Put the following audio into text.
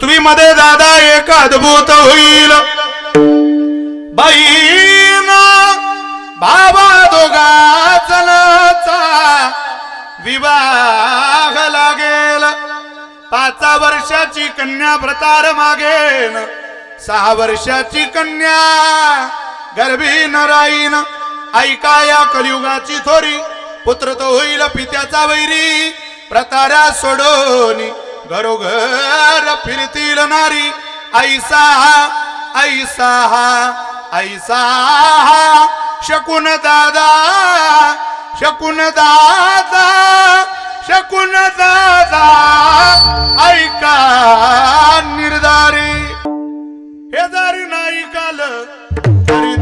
पृथ्वीमध्ये दादा एक अद्भुत होईल. बहीण बाबा दोघा विवाह लागेल. पाच वर्षाची कन्या प्रतार मागेन. सहा वर्षाची कन्या गर्भी न राहीन. ऐका या कलियुगाची थोरी पुत्र तो होईल पित्याचा वैरी. प्रतारा सोडोनी घरोघर फिरतील नारी ऐसा ऐसा ऐसा शकुन दादा शकुन दादा शकुन दादा ऐका निर्धारी. हे जरी नाही काल तरी